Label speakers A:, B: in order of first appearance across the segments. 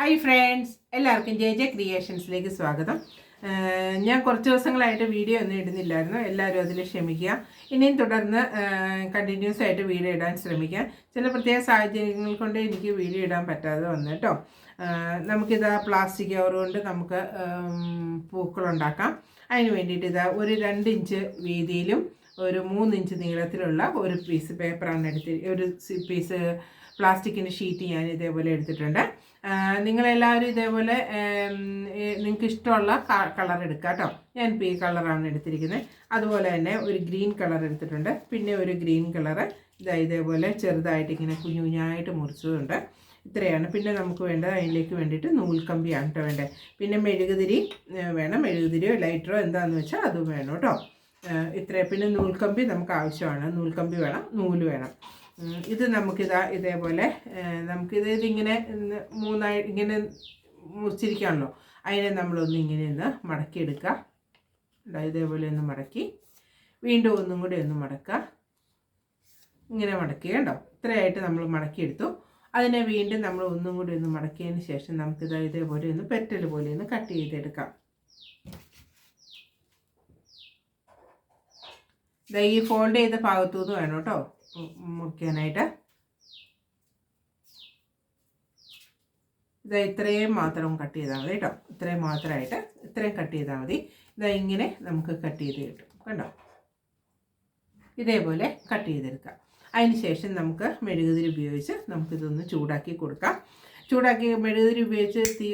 A: Hi friends എല്ലാവർക്കും J J ക്രിയേഷൻസിലേക്ക് സ്വാഗതം. ഞാൻ കുറച്ച് ദിവസങ്ങളായിട്ട് വീഡിയോ ഒന്നും ഇടുന്നില്ലായിരുന്നു. എല്ലാവരും അതിൽ ക്ഷമിക്കുക. ഇനിയും തുടർന്ന് കണ്ടിന്യൂസ് ആയിട്ട് വീഡിയോ ഇടാൻ ശ്രമിക്കാം. ചില പ്രത്യേക സാഹചര്യങ്ങൾ കൊണ്ട് എനിക്ക് വീഡിയോ ഇടാൻ പറ്റാതെ വന്നു കേട്ടോ. നമുക്കിത് പ്ലാസ്റ്റിക് കവർ കൊണ്ട് നമുക്ക് പൂക്കളുണ്ടാക്കാം അതിന് വേണ്ടിയിട്ട് ഇതാ ഒരു രണ്ട് ഇഞ്ച് വീതിയിലും ഒരു മൂന്ന് ഇഞ്ച് നീളത്തിലുള്ള ഒരു പീസ് പേപ്പറാണ് എടുത്ത് ഒരു പീസ് പ്ലാസ്റ്റിക്കിന്റെ ഷീറ്റ് ഞാൻ ഇതേപോലെ എടുത്തിട്ടുണ്ട്. നിങ്ങളെല്ലാവരും ഇതേപോലെ നിങ്ങൾക്ക് ഇഷ്ടമുള്ള കളർ എടുക്കുക കേട്ടോ. ഞാൻ ഇപ്പോൾ ഈ കളറാണ് എടുത്തിരിക്കുന്നത്. അതുപോലെ തന്നെ ഒരു ഗ്രീൻ കളർ എടുത്തിട്ടുണ്ട്. പിന്നെ ഒരു ഗ്രീൻ കളറ് ഇതാ ഇതേപോലെ ചെറുതായിട്ട് ഇങ്ങനെ കുഞ്ഞു കുഞ്ഞായിട്ട് മുറിച്ചതുണ്ട്. ഇത്രയാണ്. പിന്നെ നമുക്ക് വേണ്ടത് അതിലേക്ക് വേണ്ടിയിട്ട് നൂൽക്കമ്പിയാണ് കേട്ടോ വേണ്ടത്. പിന്നെ മെഴുകുതിരി വേണം. മെഴുകുതിരിയോ ലൈറ്ററോ എന്താണെന്ന് വെച്ചാൽ അതും വേണം കേട്ടോ. ഇത്രയും. പിന്നെ നൂൽക്കമ്പി നമുക്ക് ആവശ്യമാണ്. നൂൽക്കമ്പി വേണം. നൂൽ വേണം. ഇത് നമുക്കിതാ ഇതേപോലെ നമുക്കിത് ഇതിങ്ങനെ മൂന്നായി ഇങ്ങനെ മുറിച്ചിരിക്കുകയാണല്ലോ. അതിനെ നമ്മളൊന്ന് ഇങ്ങനെ ഒന്ന് മടക്കിയെടുക്കുക. ഇതാ ഇതേപോലെ ഒന്ന് മടക്കി വീണ്ടും ഒന്നും കൂടി ഒന്ന് മടക്കുക. ഇങ്ങനെ മടക്കുക കണ്ടോ ഇത്രയായിട്ട് നമ്മൾ മടക്കിയെടുത്തു. അതിനെ വീണ്ടും നമ്മൾ ഒന്നും കൂടി ഒന്ന് മടക്കിയതിന് ശേഷം നമുക്കിത് ഇതേപോലെ ഒന്ന് പെറ്റൽ പോലെ ഒന്ന് കട്ട് ചെയ്തെടുക്കാം. ഈ ഫോൾഡ് ചെയ്ത ഭാഗത്തു നിന്ന് വേണം കേട്ടോ. മുറിക്കാനായിട്ട്. ഇതാ ഇത്രയും മാത്രം കട്ട് ചെയ്താൽ മതി കേട്ടോ. ഇത്രയും മാത്രമായിട്ട് ഇത്രയും കട്ട് ചെയ്താൽ മതി. ഇതാ ഇങ്ങനെ നമുക്ക് കട്ട് ചെയ്ത് കിട്ടും കണ്ടോ? ഇതേപോലെ കട്ട് ചെയ്തെടുക്കാം. അതിന് ശേഷം നമുക്ക് മെഴുകുതിരി ഉപയോഗിച്ച് നമുക്കിതൊന്ന് ചൂടാക്കി കൊടുക്കാം. ചൂടാക്കി മെഴുകുതിരി ഉപയോഗിച്ച് തീ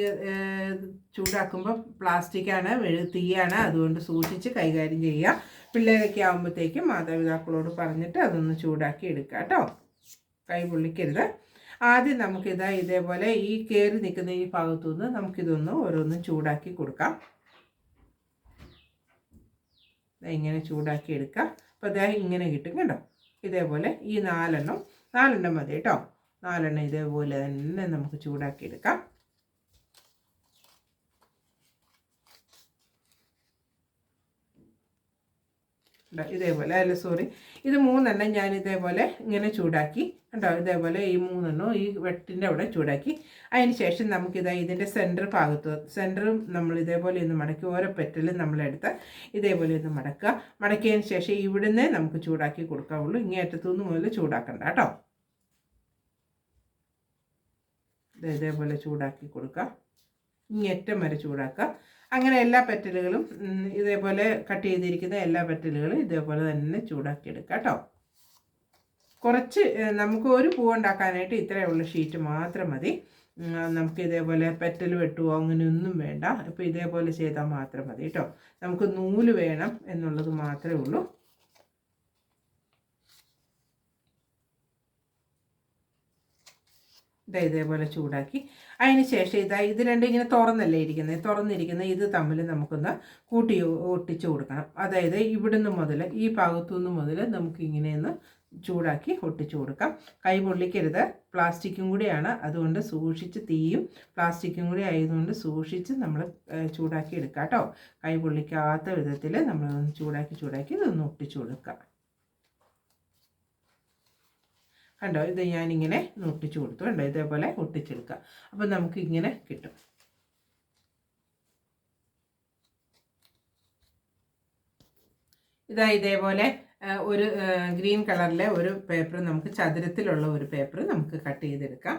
A: ചൂടാക്കുമ്പോൾ പ്ലാസ്റ്റിക്കാണ് മെഴു തീയാണ് അതുകൊണ്ട് സൂക്ഷിച്ച് കൈകാര്യം ചെയ്യുക പിള്ളേരൊക്കെ ആകുമ്പോഴത്തേക്കും മാതാപിതാക്കളോട് പറഞ്ഞിട്ട് അതൊന്ന് ചൂടാക്കി എടുക്കുക കേട്ടോ. കൈ പൊള്ളിക്കരുത്. ആദ്യം നമുക്കിതാ ഇതേപോലെ ഈ കയറി നിൽക്കുന്ന ഈ ഭാഗത്തു നിന്ന് നമുക്കിതൊന്ന് ഓരോന്നും ചൂടാക്കി കൊടുക്കാം. ഇങ്ങനെ ചൂടാക്കി എടുക്കാം. അപ്പോൾ ഇതാ ഇങ്ങനെ കിട്ടും കേട്ടോ. ഇതേപോലെ ഈ നാലെണ്ണം നാലെണ്ണം മതി കേട്ടോ. നാലെണ്ണം ഇതേപോലെ തന്നെ നമുക്ക് ചൂടാക്കി എടുക്കാം ദാ ഇതേപോലെ അല്ല സോറി ഇത് മൂന്നെണ്ണം ഞാൻ ഇതേപോലെ ഇങ്ങനെ ചൂടാക്കി കണ്ടോ? ഇതേപോലെ ഈ മൂന്നെണ്ണം ഈ വെട്ടിന്റെ അവിടെ ചൂടാക്കി. അതിന് ശേഷം നമുക്കിതാ ഇതിന്റെ സെന്റർ ഭാഗത്ത് സെന്ററും നമ്മൾ ഇതേപോലെ ഒന്ന് മടക്കി ഓരോ പെറ്റലും നമ്മളെടുത്ത് ഇതേപോലെ ഒന്ന് മടക്കുക. മടക്കിയതിന് ശേഷം ഇവിടുന്ന് നമുക്ക് ചൂടാക്കി കൊടുക്കാവുള്ളൂ. ഇങ്ങേറ്റത്തുനിന്ന് മുതൽ ചൂടാക്കണ്ട കേട്ടോ ഇത് ഇതേപോലെ ചൂടാക്കി കൊടുക്കുക ഇങ്ങേറ്റം വരെ ചൂടാക്കുക അങ്ങനെ എല്ലാ പെറ്റലുകളും ഇതേപോലെ കട്ട് ചെയ്തിരിക്കുന്ന എല്ലാ പെറ്റലുകളും ഇതേപോലെ തന്നെ ചൂടാക്കി എടുക്കുക കേട്ടോ. കുറച്ച് നമുക്ക് ഒരു പൂ ഉണ്ടാക്കാനായിട്ട് ഇത്രയുള്ള ഷീറ്റ് മാത്രം മതി. നമുക്ക് ഇതേപോലെ പെറ്റൽ വെട്ടുവോ അങ്ങനെയൊന്നും വേണ്ട. ഇപ്പോൾ ഇതേപോലെ ചെയ്താൽ മാത്രം മതി കേട്ടോ. നമുക്ക് നൂൽ വേണം എന്നുള്ളത് മാത്രമേ ഉള്ളൂ. ഇതാ ഇതേപോലെ ചൂടാക്കി. അതിന് ശേഷം ഇതാ ഇത് രണ്ടും ഇങ്ങനെ തുറന്നല്ലേ ഇരിക്കുന്നത് തുറന്നിരിക്കുന്ന ഇത് തമ്മിൽ നമുക്കൊന്ന് കൂട്ടി ഒട്ടിച്ച് കൊടുക്കണം. അതായത് ഇവിടുന്ന് മുതൽ ഈ ഭാഗത്തുനിന്ന് മുതൽ നമുക്ക് ഇങ്ങനെയൊന്ന് ചൂടാക്കി ഒട്ടിച്ചു കൊടുക്കാം. കൈ പൊള്ളിക്കരുത്. പ്ലാസ്റ്റിക്കും കൂടിയാണ്. അതുകൊണ്ട് സൂക്ഷിച്ച് തീയും പ്ലാസ്റ്റിക്കും കൂടി ആയതുകൊണ്ട് സൂക്ഷിച്ച് നമ്മൾ ചൂടാക്കി എടുക്കാം കേട്ടോ. കൈ പൊള്ളിക്കാത്ത വിധത്തിൽ നമ്മളൊന്ന് ചൂടാക്കി ചൂടാക്കി ഇതൊന്ന് ഒട്ടിച്ചു കൊടുക്കാം. കണ്ടോ? ഇത് ഞാനിങ്ങനെ ഒട്ടിച്ചു കൊടുത്തു. കണ്ടോ? ഇതേപോലെ ഒട്ടിച്ചെടുക്കുക അപ്പം നമുക്ക് ഇങ്ങനെ കിട്ടും. ഇതാ ഇതേപോലെ ഒരു ഗ്രീൻ കളറിലെ ഒരു പേപ്പർ നമുക്ക് ചതുരത്തിലുള്ള ഒരു പേപ്പർ നമുക്ക് കട്ട് ചെയ്തെടുക്കാം.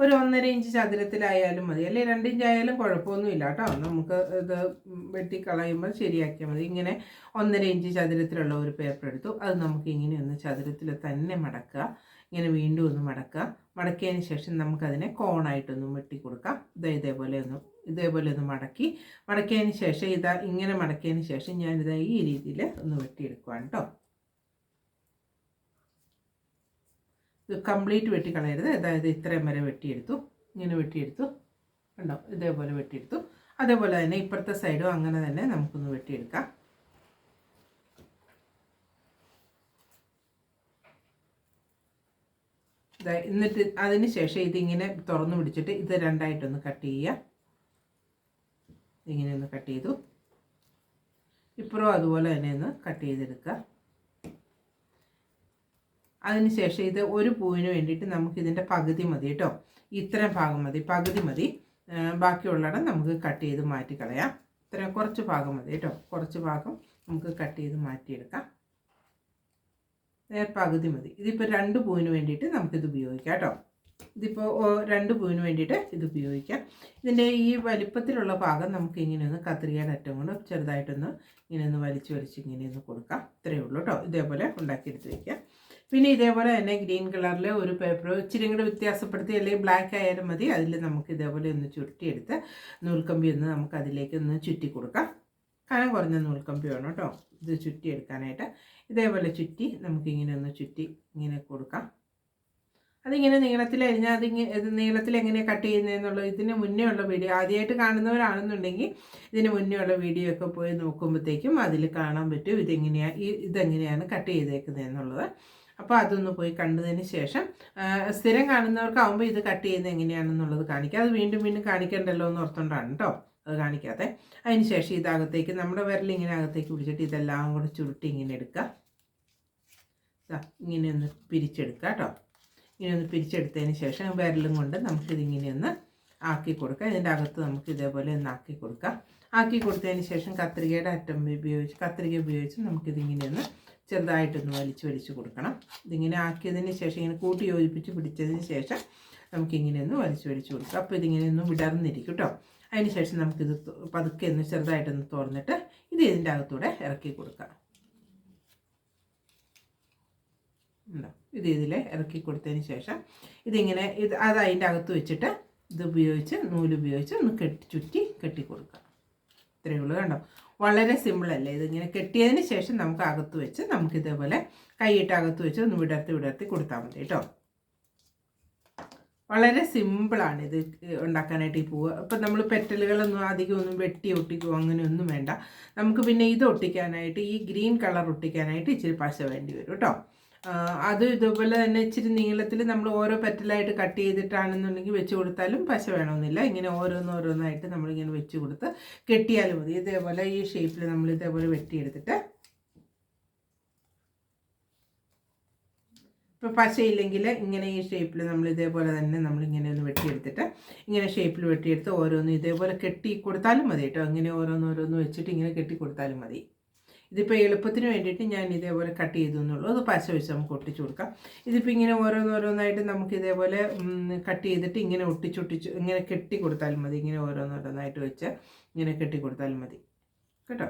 A: ഒരു ഒന്നര ഇഞ്ച് ചതുരത്തിലായാലും മതി. അല്ലെങ്കിൽ രണ്ട് ഇഞ്ച് ആയാലും കുഴപ്പമൊന്നുമില്ല കേട്ടോ. നമുക്ക് ഇത് വെട്ടി കളയുമ്പോൾ ശരിയാക്കിയാൽ മതി. ഇങ്ങനെ ഒന്നര ഇഞ്ച് ചതുരത്തിലുള്ള ഒരു പേപ്പർ എടുത്തു. അത് നമുക്ക് ഇങ്ങനെ ഒന്ന് ചതുരത്തിൽ തന്നെ മടക്കുക. ഇങ്ങനെ വീണ്ടും ഒന്ന് മടക്കുക. മടക്കിയതിന് ശേഷം നമുക്കതിനെ കോണായിട്ടൊന്ന് വെട്ടി കൊടുക്കാം. ഇതാ ഇതേപോലെ ഒന്ന് ഇതേപോലെ ഒന്ന് മടക്കി. മടക്കിയതിന് ശേഷം ഇതാ ഇങ്ങനെ മടക്കിയതിന് ശേഷം ഞാനിതാ ഈ രീതിയിൽ ഒന്ന് വെട്ടിയെടുക്കുവാണ് കേട്ടോ ഇത് കംപ്ലീറ്റ് വെട്ടി കളയരുത് അതായത് ഇത്രയും വരെ വെട്ടിയെടുത്തു. ഇങ്ങനെ വെട്ടിയെടുത്തു. കണ്ടോ? ഇതേപോലെ വെട്ടിയെടുത്തു. അതേപോലെ തന്നെ ഇപ്പുറത്തെ സൈഡും അങ്ങനെ തന്നെ നമുക്കൊന്ന് വെട്ടിയെടുക്കാം. എന്നിട്ട് അതിന് ശേഷം ഇതിങ്ങനെ തുറന്നു പിടിച്ചിട്ട് ഇത് രണ്ടായിട്ടൊന്ന് കട്ട് ചെയ്യുക. ഇങ്ങനെ ഒന്ന് കട്ട് ചെയ്തു. ഇപ്പുറവും അതുപോലെ തന്നെ ഒന്ന് കട്ട് ചെയ്തെടുക്കുക. അതിനുശേഷം ഇത് ഒരു പൂവിന് വേണ്ടിയിട്ട് നമുക്ക് ഇതിന്റെ പകുതി മതി കേട്ടോ. ഇത്രയും ഭാഗം മതി പകുതി മതി. ബാക്കിയുള്ളിടം നമുക്ക് കട്ട് ചെയ്ത് മാറ്റി കളയാം ഇത്ര കുറച്ച് ഭാഗം മതി കേട്ടോ. കുറച്ച് ഭാഗം നമുക്ക് കട്ട് ചെയ്ത് മാറ്റിയെടുക്കാം. നേർ പകുതി മതി. ഇതിപ്പോൾ രണ്ട് പൂവിന് വേണ്ടിയിട്ട് നമുക്കിത് ഉപയോഗിക്കാം കേട്ടോ. ഇതിപ്പോൾ രണ്ട് പൂവിന് വേണ്ടിയിട്ട് ഇത് ഉപയോഗിക്കാം. ഇതിന്റെ ഈ വലിപ്പത്തിലുള്ള ഭാഗം നമുക്ക് ഇങ്ങനെ ഒന്ന് കത്രികയുടെ അറ്റം കൊണ്ട് ചെറുതായിട്ടൊന്ന് ഇങ്ങനെ ഒന്ന് വലിച്ച് വലിച്ച് ഇങ്ങനെ ഒന്ന് കൊടുക്കാം. ഇത്രയേ ഉള്ളൂ കേട്ടോ. ഇതേപോലെ ഉണ്ടാക്കിയെടുത്ത് വയ്ക്കാം പിന്നെ ഇതേപോലെ തന്നെ ഗ്രീൻ കളറിൽ ഒരു പേപ്പർ ഇച്ചിരി കൂടെ വ്യത്യാസപ്പെടുത്തി അല്ലെങ്കിൽ ബ്ലാക്ക് ആയാലും മതി. അതിൽ നമുക്ക് ഇതേപോലെ ഒന്ന് ചുരുട്ടിയെടുത്ത് നൂൽക്കമ്പി ഒന്ന് നമുക്ക് അതിലേക്ക് ഒന്ന് ചുറ്റി കൊടുക്കാം. കനം കുറഞ്ഞ നൂൽക്കമ്പി വേണം കേട്ടോ. ഇത് ചുറ്റിയെടുക്കാനായിട്ട്. ഇതേപോലെ ചുറ്റി നമുക്കിങ്ങനെ ഒന്ന് ചുറ്റി ഇങ്ങനെ കൊടുക്കാം. അതിങ്ങനെ നീളത്തിൽ അരിഞ്ഞാൽ അതിങ്ങനെ നീളത്തിൽ എങ്ങനെ കട്ട് ചെയ്യുന്നതെന്നുള്ള ഇതിന് മുന്നേ ഉള്ള വീഡിയോ ആദ്യമായിട്ട് കാണുന്നവരാണെന്നുണ്ടെങ്കിൽ ഇതിന് മുന്നേ ഉള്ള വീഡിയോ ഒക്കെ പോയി നോക്കുമ്പോഴത്തേക്കും അതിൽ കാണാൻ പറ്റും ഇതെങ്ങനെയാണ് ഈ ഇതെങ്ങനെയാണ് കട്ട് ചെയ്തേക്കുന്നത് എന്നുള്ളത്. അപ്പോൾ അതൊന്ന് പോയി കണ്ടതിന് ശേഷം സ്ഥിരം കാണുന്നവർക്കാവുമ്പോൾ ഇത് കട്ട് ചെയ്യുന്നത് എങ്ങനെയാണെന്നുള്ളത് കാണിക്കുക അത് വീണ്ടും വീണ്ടും കാണിക്കണ്ടല്ലോ എന്ന് ഓർത്തുകൊണ്ടാണ് കേട്ടോ അത് കാണിക്കാതെ അതിന് ശേഷം ഇതകത്തേക്ക് നമ്മുടെ വിരൽ ഇങ്ങനെ പിടിച്ചിട്ട് ഇതെല്ലാം കൂടെ ചുരുട്ടി ഇങ്ങനെ എടുക്കുക. ഇങ്ങനെ ഒന്ന് പിരിച്ചെടുക്കുക കേട്ടോ. ഇങ്ങനെ ഒന്ന് പിരിച്ചെടുത്തതിന് ശേഷം വിരലും കൊണ്ട് നമുക്കിതിങ്ങനെ ഒന്ന് ആക്കി കൊടുക്കാം. ഇതിന്റെ അകത്ത് നമുക്ക് ഇതേപോലെ ഒന്ന് ആക്കി കൊടുക്കാം. ആക്കി കൊടുത്തതിന് ശേഷം കത്രികയുടെ അറ്റം ഉപയോഗിച്ച് കത്രിക ഉപയോഗിച്ച് നമുക്കിതിങ്ങനെ ഒന്ന് ചെറുതായിട്ടൊന്ന് വലിച്ചു വലിച്ചു കൊടുക്കണം. ഇതിങ്ങനെ ആക്കിയതിന് ശേഷം ഇങ്ങനെ കൂട്ടി യോജിപ്പിച്ച് പിടിച്ചതിന് ശേഷം നമുക്കിങ്ങനെ ഒന്ന് വലിച്ചു വലിച്ചു കൊടുക്കാം. അപ്പോൾ ഇതിങ്ങനെ ഒന്ന് വിടർന്നിരിക്കും കേട്ടോ. അതിന് ശേഷം നമുക്കിത് പതുക്കെ ഒന്ന് ചെറുതായിട്ടൊന്ന് തുറന്നിട്ട് ഇത് ഇതിന്റെ അകത്തൂടെ ഇറക്കി കൊടുക്കാം. ഉണ്ടോ? ഇത് ഇതിൽ ഇറക്കി കൊടുത്തതിന് ശേഷം ഇതിങ്ങനെ ഇത് അത് അതിന്റെ അകത്ത് വെച്ചിട്ട് ഇത് ഉപയോഗിച്ച് നൂലുപയോഗിച്ച് ഒന്ന് കെട്ടി ചുറ്റി കെട്ടി കൊടുക്കുക ഇത്രയേ ഉള്ളൂ കണ്ടോ? വളരെ സിമ്പിളല്ലേ ഇതിങ്ങനെ കെട്ടിയതിന് ശേഷം നമുക്ക് അകത്ത് വെച്ച് നമുക്ക് ഇതേപോലെ കൈയിട്ട് അകത്ത് വെച്ച് ഒന്ന് വിടർത്തി വിടർത്തി കൊടുത്താൽ മതി കേട്ടോ. വളരെ സിമ്പിളാണ് ഇത് ഉണ്ടാക്കാനായിട്ട് ഈ പൂവ്. അപ്പം നമ്മൾ പെറ്റലുകളൊന്നും അധികം ഒന്നും വെട്ടി ഒട്ടിക്കുകയോ അങ്ങനെയൊന്നും വേണ്ട. നമുക്ക് പിന്നെ ഇത് ഒട്ടിക്കാനായിട്ട് ഈ ഗ്രീൻ കളർ ഒട്ടിക്കാനായിട്ട് ഇച്ചിരി പശ വേണ്ടി വരും കേട്ടോ അത് ഇതുപോലെ തന്നെ ഇച്ചിരി നീളത്തിൽ നമ്മൾ ഓരോ പെറ്റലായിട്ട് കട്ട് ചെയ്തിട്ടാണെന്നുണ്ടെങ്കിൽ വെച്ച് കൊടുത്താലും പശ വേണമെന്നില്ല. ഇങ്ങനെ ഓരോന്നോരോന്നായിട്ട് നമ്മളിങ്ങനെ വെച്ച് കൊടുത്ത് കെട്ടിയാലും മതി. ഇതേപോലെ ഈ ഷേപ്പിൽ നമ്മൾ ഇതേപോലെ വെട്ടിയെടുത്തിട്ട് ഇപ്പോൾ പശയില്ലെങ്കിൽ ഇങ്ങനെ ഈ ഷേപ്പിൽ നമ്മൾ ഇതേപോലെ തന്നെ നമ്മൾ ഇങ്ങനെ ഒന്ന് വെട്ടിയെടുത്തിട്ട് ഇങ്ങനെ ഷേപ്പിൽ വെട്ടിയെടുത്ത് ഓരോന്ന് ഇതേപോലെ കെട്ടി കൊടുത്താലും മതി കേട്ടോ. ഇങ്ങനെ ഓരോന്ന് വെച്ചിട്ട് ഇങ്ങനെ കെട്ടി കൊടുത്താലും മതി. ഇതിപ്പോൾ എളുപ്പത്തിന് വേണ്ടിയിട്ട് ഞാൻ ഇതേപോലെ കട്ട് ചെയ്തു എന്നുള്ളൂ. അത് പശ വെച്ച് നമുക്ക് ഒട്ടിച്ചു കൊടുക്കാം. ഇതിപ്പോൾ ഇങ്ങനെ ഓരോന്നോരോന്നായിട്ട് നമുക്ക് ഇതേപോലെ കട്ട് ചെയ്തിട്ട് ഇങ്ങനെ ഒട്ടിച്ചൊട്ടിച്ച് ഇങ്ങനെ കെട്ടി കൊടുത്താലും മതി. ഇങ്ങനെ ഓരോന്നോരോന്നായിട്ട് വെച്ച് ഇങ്ങനെ കെട്ടി കൊടുത്താലും മതി. കേട്ടോ?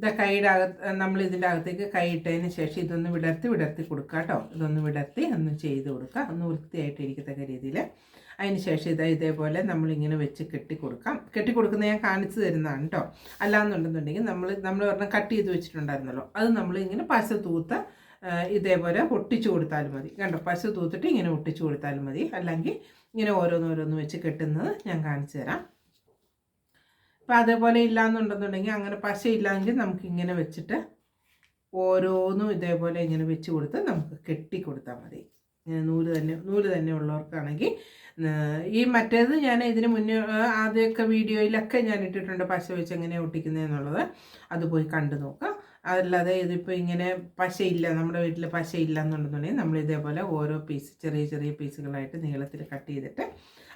A: ഇതാ കൈയുടെ അകത്ത് നമ്മൾ ഇതിന്റെ അകത്തേക്ക് കൈ ഇട്ടതിന് ശേഷം ഇതൊന്ന് വിടർത്തി വിടർത്തി കൊടുക്കുക കേട്ടോ. ഇതൊന്ന് വിടർത്തി ഒന്ന് ചെയ്ത് കൊടുക്കുക. ഒന്ന് വൃത്തിയായിട്ട് ഇരിക്കത്തക്ക രീതിയിൽ. അതിന് ശേഷം ഇതാ ഇതേപോലെ നമ്മളിങ്ങനെ വെച്ച് കെട്ടി കൊടുക്കാം. കെട്ടി കൊടുക്കുന്ന ഞാൻ കാണിച്ചു തരുന്നതാണ് കേട്ടോ. അല്ലാന്നുണ്ടെന്നുണ്ടെങ്കിൽ നമ്മൾ നമ്മൾ പറഞ്ഞാൽ കട്ട് ചെയ്ത് വെച്ചിട്ടുണ്ടായിരുന്നല്ലോ. അത് നമ്മൾ ഇങ്ങനെ പശ തൂത്ത് ഇതേപോലെ ഒട്ടിച്ചു കൊടുത്താലും മതി. കണ്ടോ? പശ തൂത്തിട്ട് ഇങ്ങനെ ഒട്ടിച്ചു കൊടുത്താലും മതി. അല്ലെങ്കിൽ ഇങ്ങനെ ഓരോന്നോരോന്ന് വെച്ച് കെട്ടുന്നത് ഞാൻ കാണിച്ചു തരാം. അപ്പം അതേപോലെ ഇല്ലയെന്നുണ്ടെന്നുണ്ടെങ്കിൽ അങ്ങനെ പശ ഇല്ലെങ്കിൽ നമുക്ക് ഇങ്ങനെ വെച്ചിട്ട് ഓരോന്നും ഇതേപോലെ ഇങ്ങനെ വെച്ച് കൊടുത്ത് നമുക്ക് കെട്ടി കൊടുത്താൽ മതി. നൂൽ തന്നെ നൂൽ തന്നെ ഉള്ളവർക്കാണെങ്കിൽ ഈ മറ്റേത് ഞാൻ ഇതിന് മുന്നേ ആദ്യമൊക്കെ വീഡിയോയിലൊക്കെ ഞാൻ ഇട്ടിട്ടുണ്ട് പശ വെച്ച് എങ്ങനെ ഒട്ടിക്കുന്നതെന്നുള്ളത് അത് പോയി കണ്ടു നോക്കാം. അതല്ലാതെ ഇതിപ്പോൾ ഇങ്ങനെ പശയില്ല നമ്മുടെ വീട്ടിൽ പശയില്ല എന്നുണ്ടെന്നുണ്ടെങ്കിൽ നമ്മൾ ഇതേപോലെ ഓരോ പീസ് ചെറിയ ചെറിയ പീസുകളായിട്ട് നീളത്തിൽ കട്ട് ചെയ്തിട്ട്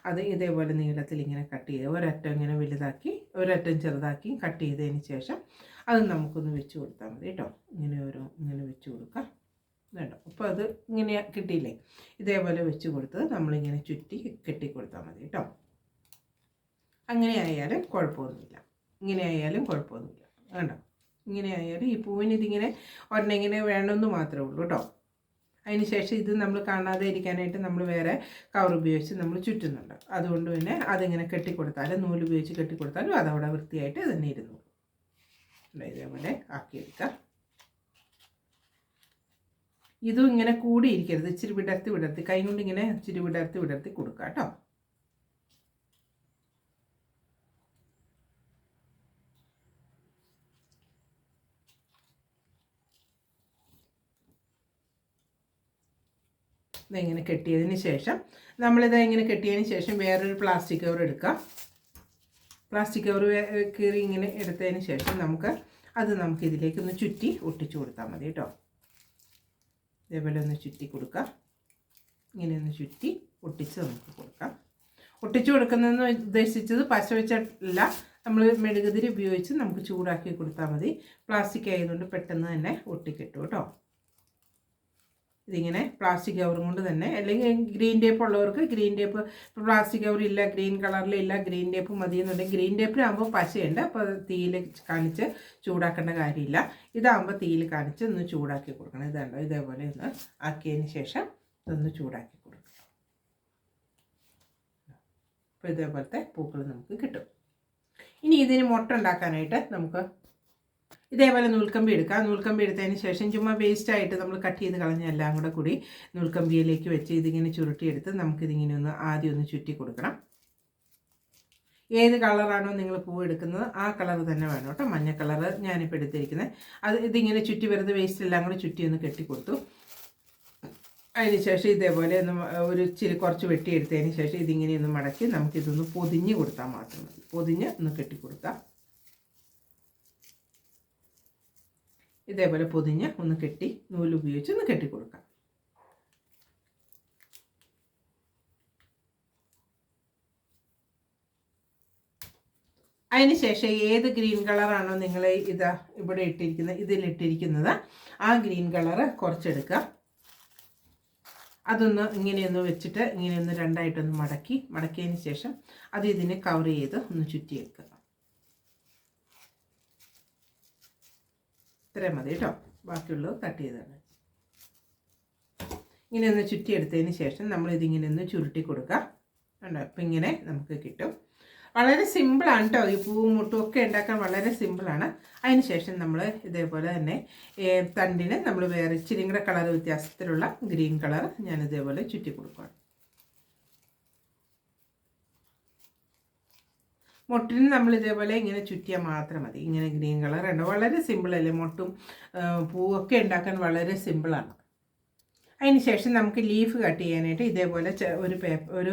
A: അത് ഇതേപോലെ നീളത്തിൽ ഇങ്ങനെ കട്ട് ചെയ്ത് ഒരറ്റം ഇങ്ങനെ വലുതാക്കി ഒരറ്റം ചെറുതാക്കി കട്ട് ചെയ്തതിന് ശേഷം അത് നമുക്കൊന്ന് വെച്ച് കൊടുത്താൽ മതി കേട്ടോ. ഇങ്ങനെ ഓരോ ഇങ്ങനെ വെച്ച് കൊടുക്കാം വേണ്ട അപ്പോൾ അത് ഇങ്ങനെ കിട്ടിയില്ലേ? ഇതേപോലെ വെച്ച് കൊടുത്തത് നമ്മളിങ്ങനെ ചുറ്റി കെട്ടി കൊടുത്താൽ മതി കേട്ടോ. അങ്ങനെ ആയാലും കുഴപ്പമൊന്നുമില്ല. ഇങ്ങനെ ആയാലും കുഴപ്പമൊന്നുമില്ല. വേണ്ട ഇങ്ങനെ ആയാലും ഈ പൂവിന് ഇതിങ്ങനെ ഒരെണ്ണം ഇങ്ങനെ വേണമെന്ന് മാത്രമേ ഉള്ളൂ കേട്ടോ. അതിന് ശേഷം ഇത് നമ്മൾ കാണാതെ ഇരിക്കാനായിട്ട് നമ്മൾ വേറെ കവർ ഉപയോഗിച്ച് നമ്മൾ ചുറ്റുന്നുണ്ട്. അതുകൊണ്ട് പിന്നെ അതിങ്ങനെ കെട്ടിക്കൊടുത്താലും നൂൽ ഉപയോഗിച്ച് കെട്ടിക്കൊടുത്താലും അതവിടെ വൃത്തിയായിട്ട് തന്നെ ഇരുന്നു ഇതേപോലെ ആക്കിയെടുക്കാം ഇതും ഇങ്ങനെ കൂടിയിരിക്കരുത്. ഇച്ചിരി വിടർത്തി വിടർത്തി. കൈ കൊണ്ട് ഇങ്ങനെ ഇച്ചിരി വിടർത്തി വിടർത്തി കൊടുക്കാം കേട്ടോ. ഇതെങ്ങനെ കെട്ടിയതിന് ശേഷം നമ്മളിത് ഇങ്ങനെ കെട്ടിയതിന് ശേഷം വേറൊരു പ്ലാസ്റ്റിക് കവർ എടുക്കാം. പ്ലാസ്റ്റിക് കവർ കീറി ഇങ്ങനെ എടുത്തതിന് ശേഷം നമുക്ക് അത് നമുക്ക് ഇതിലേക്ക് ഒന്ന് ചുറ്റി ഒട്ടിച്ചു കൊടുത്താൽ മതി കേട്ടോ. ഇതേപോലെ ഒന്ന് ചുറ്റി കൊടുക്കാം. ഇങ്ങനെ ഒന്ന് ചുറ്റി ഒട്ടിച്ച് നമുക്ക് കൊടുക്കാം. ഒട്ടിച്ചു കൊടുക്കുന്നതെന്ന് ഉദ്ദേശിച്ചത് പശ വെച്ചല്ല. നമ്മൾ മെഴുകുതിരി ഉപയോഗിച്ച് നമുക്ക് ചൂടാക്കി കൊടുത്താൽ മതി. പ്ലാസ്റ്റിക് ആയതുകൊണ്ട് പെട്ടെന്ന് തന്നെ ഒട്ടിക്കിട്ടും കേട്ടോ. ഇതിങ്ങനെ പ്ലാസ്റ്റിക് കവറും കൊണ്ട് തന്നെ. അല്ലെങ്കിൽ ഗ്രീൻ ടേപ്പ് ഉള്ളവർക്ക് ഗ്രീൻ ടേപ്പ് ഇപ്പോൾ പ്ലാസ്റ്റിക് കവർ ഇല്ല ഗ്രീൻ കളറിലില്ല ഗ്രീൻ ടേപ്പ് മതി എന്നുണ്ടെങ്കിൽ ഗ്രീൻ ടേപ്പിലാകുമ്പോൾ പശയുണ്ട്. അപ്പോൾ തീയിൽ കാണിച്ച് ചൂടാക്കേണ്ട കാര്യമില്ല. ഇതാകുമ്പോൾ തീയിൽ കാണിച്ച് ഒന്ന് ചൂടാക്കി കൊടുക്കണം. ഇതുണ്ടോ? ഇതേപോലെ ഒന്ന് ആക്കിയതിന് ശേഷം ഇതൊന്ന് ചൂടാക്കി കൊടുക്കണം. അപ്പോൾ ഇതേപോലത്തെ പൂക്കൾ നമുക്ക് കിട്ടും. ഇനി ഇതിന് മുട്ട ഉണ്ടാക്കാനായിട്ട് നമുക്ക് ഇതേപോലെ നൂൽക്കമ്പി എടുക്കാം. നൂൽക്കമ്പി എടുത്തതിന് ശേഷം ചുമ്മാ വേസ്റ്റായിട്ട് നമ്മൾ കട്ട് ചെയ്ത് കളഞ്ഞ എല്ലാം കൂടെ കൂടി നൂൽക്കമ്പിയിലേക്ക് വെച്ച് ഇതിങ്ങനെ ചുരുട്ടിയെടുത്ത് നമുക്കിതിങ്ങനെ ഒന്ന് ആദ്യം ഒന്ന് ചുറ്റി കൊടുക്കണം. ഏത് കളറാണോ നിങ്ങൾ പൂ എടുക്കുന്നത് ആ കളർ തന്നെ വേണം കേട്ടോ. മഞ്ഞ കളറ് ഞാനിപ്പോൾ എടുത്തിരിക്കുന്നത്. അത് ഇതിങ്ങനെ ചുറ്റി വെറുതെ വേസ്റ്റ് എല്ലാം കൂടെ ചുറ്റി ഒന്ന് കെട്ടിക്കൊടുത്തു അതിന് ശേഷം ഇതേപോലെ ഒന്ന് ഒരു ഇച്ചിരി കുറച്ച് വെട്ടിയെടുത്തതിന് ശേഷം ഇതിങ്ങനെ ഒന്ന് മടക്കി നമുക്കിതൊന്ന് പൊതിഞ്ഞ് കൊടുത്താൽ മാത്രം മതി. പൊതിഞ്ഞ് ഒന്ന് കെട്ടിക്കൊടുക്കാം ഇതേപോലെ പൊതിഞ്ഞ് ഒന്ന് കെട്ടി നൂൽ ഉപയോഗിച്ച് ഒന്ന് കെട്ടിക്കൊടുക്കാം. അതിന് ശേഷം ഏത് ഗ്രീൻ കളറാണോ നിങ്ങൾ ഇതാ ഇവിടെ ഇട്ടിരിക്കുന്നത് ഇതിലിട്ടിരിക്കുന്നത് ആ ഗ്രീൻ കളറ് കുറച്ചെടുക്കുക. അതൊന്ന് ഇങ്ങനെയൊന്ന് വെച്ചിട്ട് ഇങ്ങനെയൊന്ന് രണ്ടായിട്ടൊന്ന് മടക്കി മടക്കിയതിന് ശേഷം അത് ഇതിനെ കവർ ചെയ്ത് ഒന്ന് ചുറ്റിയെടുക്കുക. ഇത്രയും മതി കേട്ടോ. ബാക്കിയുള്ളത് കട്ട് ചെയ്താണ് ഇങ്ങനെ ഒന്ന് ചുറ്റിയെടുത്തതിന് ശേഷം നമ്മൾ ഇതിങ്ങനെ ഒന്ന് ചുരുട്ടി കൊടുക്കുക കണ്ടോ? അപ്പം ഇങ്ങനെ നമുക്ക് കിട്ടും. വളരെ സിമ്പിളാണ് കേട്ടോ ഈ പൂവും മുട്ടും ഒക്കെ ഉണ്ടാക്കാൻ വളരെ സിമ്പിളാണ് അതിന് ശേഷം നമ്മൾ ഇതേപോലെ തന്നെ തണ്ടിന് നമ്മൾ വേറെ ഇച്ചിരി കളർ വ്യത്യാസത്തിലുള്ള ഗ്രീൻ കളർ ഞാൻ ഇതേപോലെ ചുറ്റി കൊടുക്കുകയാണ് മുട്ടിന് നമ്മൾ ഇതേപോലെ ഇങ്ങനെ ചുറ്റിയാൽ മാത്രം മതി. ഇങ്ങനെ ഗ്രീൻ കളർ ഉണ്ട്. വളരെ സിമ്പിളല്ലേ മുട്ടും പൂവൊക്കെ ഉണ്ടാക്കാൻ വളരെ സിമ്പിളാണ് അതിന് ശേഷം നമുക്ക് ലീഫ് കട്ട് ചെയ്യാനായിട്ട് ഇതേപോലെ ഒരു പേപ്പർ ഒരു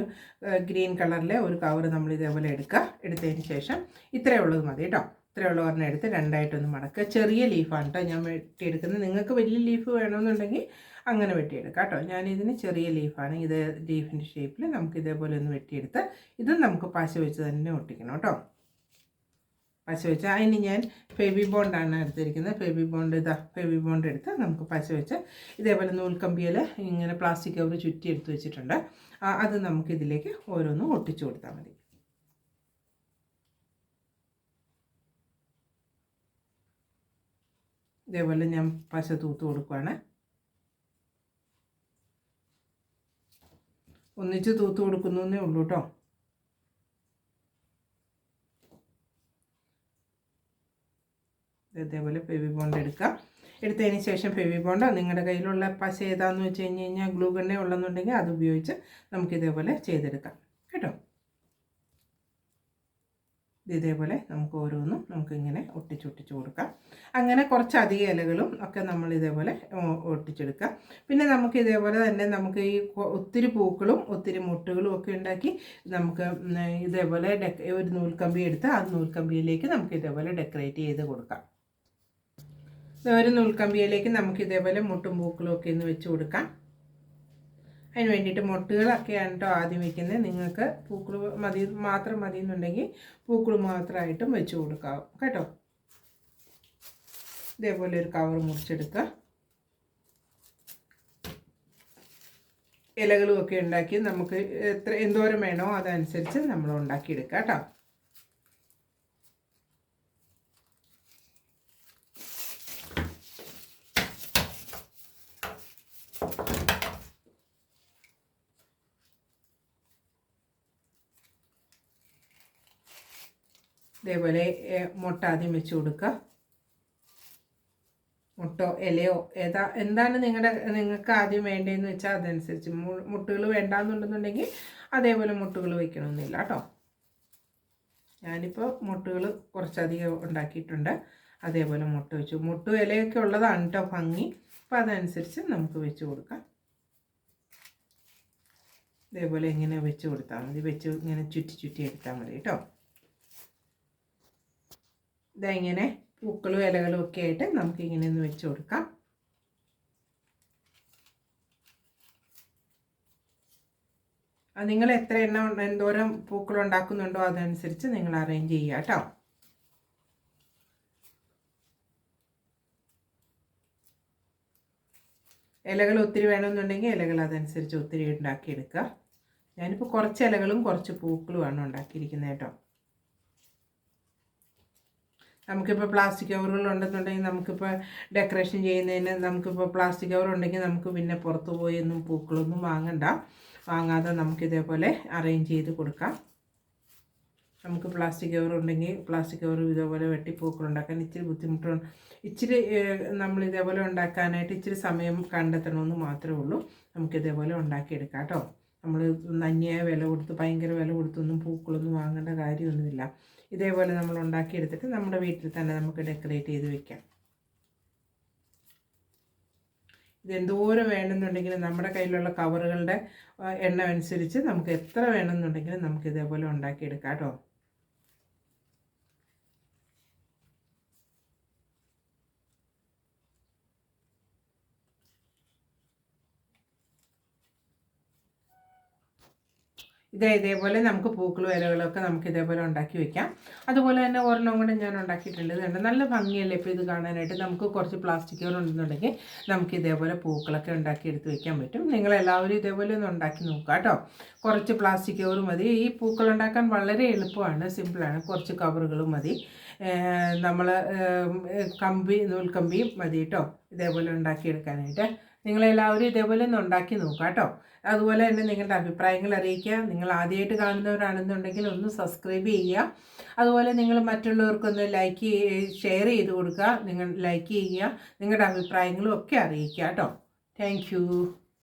A: ഗ്രീൻ കളറിലെ ഒരു കവർ നമ്മൾ ഇതേപോലെ എടുക്കുക. എടുത്തതിന് ശേഷം ഇത്രയേ ഉള്ളത് മതി കേട്ടോ ഇത്രയുള്ള ഒരെണ്ണം എടുത്ത് രണ്ടായിട്ടൊന്ന് മടക്കുക. ചെറിയ ലീഫാണ് കേട്ടോ ഞാൻ വെട്ടിയെടുക്കുന്നത്. നിങ്ങൾക്ക് വലിയ ലീഫ് വേണമെന്നുണ്ടെങ്കിൽ അങ്ങനെ വെട്ടിയെടുക്കാം കേട്ടോ. ഞാനിതിന് ചെറിയ ലീഫാണ് ഇത് ലീഫിന്റെ ഷേപ്പിൽ നമുക്ക് ഇതേപോലെ ഒന്ന് വെട്ടിയെടുത്ത് ഇതും നമുക്ക് പശ വെച്ച് തന്നെ ഒട്ടിക്കണം കേട്ടോ. പശ വെച്ച് അതിന് ഞാൻ ഫെബി ബോണ്ടാണ് എടുത്തിരിക്കുന്നത്. ഫെബി ബോണ്ട് ഇതാ ഫെബി ബോണ്ട് എടുത്ത് നമുക്ക് പശ വെച്ച് ഇതേപോലെ നൂൽക്കമ്പിയിൽ ഇങ്ങനെ പ്ലാസ്റ്റിക് കവർ ചുറ്റി എടുത്ത് വെച്ചിട്ടുണ്ട്. അത് നമുക്ക് ഇതിലേക്ക് ഓരോന്നും ഒട്ടിച്ചു കൊടുത്താൽ മതി. ഇതേപോലെ ഞാൻ പശ തൂത്ത് കൊടുക്കുകയാണ് ഒന്നിച്ച് തൂത്ത് കൊടുക്കുന്നേ ഉള്ളൂ കേട്ടോ. ഇതേപോലെ ഫെവി ബോണ്ട് എടുക്കാം എടുത്തതിന് ശേഷം ഫെവി ബോണ്ട് നിങ്ങളുടെ കയ്യിലുള്ള പശ ഏതാന്ന് വെച്ച് കഴിഞ്ഞ് കഴിഞ്ഞാൽ ഗ്ലൂ ഗണ്ണേ ഉള്ളെന്നുണ്ടെങ്കിൽ അത് ഉപയോഗിച്ച് നമുക്ക് ഇതേപോലെ ചെയ്തെടുക്കാം. കേട്ടോ? ഇതേപോലെ നമുക്ക് ഓരോന്നും നമുക്കിങ്ങനെ ഒട്ടിച്ചൊട്ടിച്ച് കൊടുക്കാം. അങ്ങനെ കുറച്ച് അധിക ഇലകളും ഒക്കെ നമ്മൾ ഇതേപോലെ ഒട്ടിച്ചെടുക്കാം പിന്നെ നമുക്ക് ഇതേപോലെ തന്നെ നമുക്ക് ഈ ഒത്തിരി പൂക്കളും ഒത്തിരി മുട്ടുകളും ഒക്കെ ഉണ്ടാക്കി നമുക്ക് ഇതേപോലെ ഒരു നൂൽക്കമ്പി എടുത്ത് ആ നൂൽക്കമ്പിയിലേക്ക് നമുക്ക് ഇതേപോലെ ഡെക്കറേറ്റ് ചെയ്ത് കൊടുക്കാം. ഒരു നൂൽക്കമ്പിയിലേക്ക് നമുക്ക് ഇതേപോലെ മുട്ടും പൂക്കളും ഒക്കെ ഒന്ന് വെച്ച് കൊടുക്കാം. അതിന് വേണ്ടിയിട്ട് മുട്ടുകളൊക്കെയാണ് കേട്ടോ ആദ്യം വയ്ക്കുന്നത് നിങ്ങൾക്ക് പൂക്കൾ മതി മാത്രം മതി എന്നുണ്ടെങ്കിൽ പൂക്കൾ മാത്രമായിട്ടും വെച്ച് കൊടുക്കാം. കേട്ടോ? ഇതേപോലെ ഒരു കവർ മുറിച്ചെടുക്കുക. ഇലകളും ഒക്കെ ഉണ്ടാക്കി നമുക്ക് എത്ര എന്തോരം വേണോ അതനുസരിച്ച് നമ്മൾ ഉണ്ടാക്കിയെടുക്കാം കേട്ടോ. ഇതേപോലെ മുട്ട ആദ്യം വെച്ച് കൊടുക്കുക മുട്ടോ ഇലയോ ഏതാ എന്താണ് നിങ്ങളുടെ നിങ്ങൾക്ക് ആദ്യം വേണ്ടതെന്ന് വെച്ചാൽ അതനുസരിച്ച്. മുട്ടുകൾ വേണ്ടാന്നുണ്ടെന്നുണ്ടെങ്കിൽ അതേപോലെ മുട്ടുകൾ വയ്ക്കണമെന്നില്ല കേട്ടോ. ഞാനിപ്പോൾ മുട്ടുകൾ കുറച്ചധികം ഉണ്ടാക്കിയിട്ടുണ്ട്. അതേപോലെ മുട്ട വെച്ചു. മുട്ടു ഇലയൊക്കെ ഉള്ളതാണ് കേട്ടോ ഭംഗി. അപ്പോൾ അതനുസരിച്ച് നമുക്ക് വെച്ച് കൊടുക്കാം. ഇതേപോലെ ഇങ്ങനെ വെച്ച് കൊടുത്താൽ മതി. വെച്ച് ഇങ്ങനെ ചുറ്റി ചുറ്റി എടുത്താൽ മതി കേട്ടോ. ഇതാ ഇങ്ങനെ പൂക്കളും ഇലകളും ഒക്കെ ആയിട്ട് നമുക്ക് ഇങ്ങനെ ഒന്ന് വെച്ച് കൊടുക്കാം. നിങ്ങൾ എത്ര എണ്ണം എന്തോരം പൂക്കൾ ഉണ്ടാക്കുന്നുണ്ടോ അതനുസരിച്ച് നിങ്ങൾ അറേഞ്ച് ചെയ്യുക കേട്ടോ. ഇലകൾ ഒത്തിരി വേണമെന്നുണ്ടെങ്കിൽ ഇലകൾ അതനുസരിച്ച് ഒത്തിരി ഉണ്ടാക്കിയെടുക്കുക ഞാനിപ്പോൾ കുറച്ച് ഇലകളും കുറച്ച് പൂക്കളുമാണ് ഉണ്ടാക്കിയിരിക്കുന്നത് കേട്ടോ. നമുക്കിപ്പോൾ പ്ലാസ്റ്റിക് കവറുകൾ ഉണ്ടെന്നുണ്ടെങ്കിൽ നമുക്കിപ്പോൾ ഡെക്കറേഷൻ ചെയ്യുന്നതിന് നമുക്കിപ്പോൾ പ്ലാസ്റ്റിക് കവർ ഉണ്ടെങ്കിൽ നമുക്ക് പിന്നെ പുറത്ത് പോയി ഒന്നും പൂക്കളൊന്നും വാങ്ങണ്ട. വാങ്ങാതെ നമുക്കിതേപോലെ അറേഞ്ച് ചെയ്ത് കൊടുക്കാം. നമുക്ക് പ്ലാസ്റ്റിക് കവർ ഉണ്ടെങ്കിൽ പ്ലാസ്റ്റിക് കവർ ഇതേപോലെ വെട്ടി പൂക്കൾ ഉണ്ടാക്കാൻ ഇച്ചിരി ബുദ്ധിമുട്ടുണ്ട് ഇച്ചിരി നമ്മൾ ഇതേപോലെ ഉണ്ടാക്കാനായിട്ട് ഇച്ചിരി സമയം കണ്ടെത്തണമെന്ന് മാത്രമേ ഉള്ളൂ. നമുക്ക് ഇതേപോലെ ഉണ്ടാക്കിയെടുക്കാം കേട്ടോ. നമ്മൾ നന്യായ വില കൊടുത്ത് ഭയങ്കര വില കൊടുത്തൊന്നും പൂക്കളൊന്നും വാങ്ങേണ്ട കാര്യമൊന്നുമില്ല. ഇതേപോലെ നമ്മൾ ഉണ്ടാക്കിയെടുത്തിട്ട് നമ്മുടെ വീട്ടിൽ തന്നെ നമുക്ക് ഡെക്കറേറ്റ് ചെയ്ത് വെക്കാം. ഇതെന്തോരം വേണമെന്നുണ്ടെങ്കിലും നമ്മുടെ കയ്യിലുള്ള കവറുകളുടെ എണ്ണം അനുസരിച്ച് നമുക്ക് എത്ര വേണമെന്നുണ്ടെങ്കിലും നമുക്ക് ഇതേപോലെ ഉണ്ടാക്കിയെടുക്കാം കേട്ടോ. ഇതേ ഇതേപോലെ നമുക്ക് പൂക്കളും ഇലകളൊക്കെ നമുക്ക് ഇതേപോലെ ഉണ്ടാക്കി വെക്കാം. അതുപോലെ തന്നെ ഒരെണ്ണം കൂടെ ഞാൻ ഉണ്ടാക്കിയിട്ടുണ്ട് കണ്ടോ? നല്ല ഭംഗിയല്ലേ ഇപ്പോൾ ഇത് കാണാനായിട്ട്? നമുക്ക് കുറച്ച് പ്ലാസ്റ്റിക് കവർ ഉണ്ടെന്നുണ്ടെങ്കിൽ നമുക്ക് ഇതേപോലെ പൂക്കളൊക്കെ ഉണ്ടാക്കി എടുത്ത് വെക്കാൻ പറ്റും. നിങ്ങളെല്ലാവരും ഇതേപോലെ ഒന്ന് ഉണ്ടാക്കി നോക്കുക കേട്ടോ. കുറച്ച് പ്ലാസ്റ്റിക് കവർ മതി. ഈ പൂക്കൾ ഉണ്ടാക്കാൻ വളരെ എളുപ്പമാണ്. സിമ്പിളാണ് കുറച്ച് കവറുകളും മതി. നമ്മൾ കമ്പി നൂൽക്കമ്പിയും മതി കേട്ടോ. ഇതേപോലെ ഉണ്ടാക്കിയെടുക്കാനായിട്ട്. നിങ്ങളെല്ലാവരും ഇതേപോലെ ഒന്ന് ഉണ്ടാക്കി നോക്കുക കേട്ടോ. അതുപോലെ തന്നെ നിങ്ങളുടെ അഭിപ്രായങ്ങൾ അറിയിക്കുക. നിങ്ങൾ ആദ്യമായിട്ട് കാണുന്നവരാണെന്നുണ്ടെങ്കിൽ ഒന്ന് സബ്സ്ക്രൈബ് ചെയ്യുക. അതുപോലെ നിങ്ങൾ മറ്റുള്ളവർക്കൊന്ന് ലൈക്ക് ഷെയർ ചെയ്ത് കൊടുക്കുക. നിങ്ങൾ ലൈക്ക് ചെയ്യുക. നിങ്ങളുടെ അഭിപ്രായങ്ങളും ഒക്കെ അറിയിക്കുക കേട്ടോ. താങ്ക്